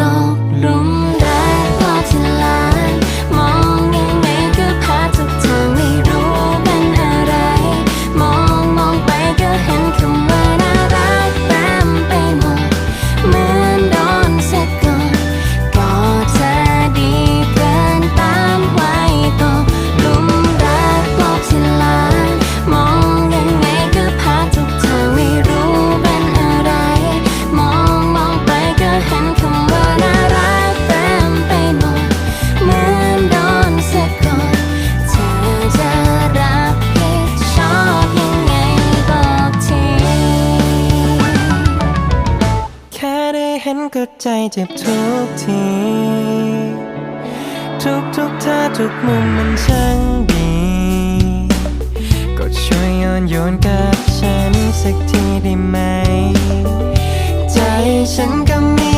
ตกหลง เห็นก็ใจเจ็บทุกที ทุกทุกท่าทุกมุมมันช่างดี ก็ช่วยโยนโยนกับฉันสักทีได้ไหม ใจฉันก็มี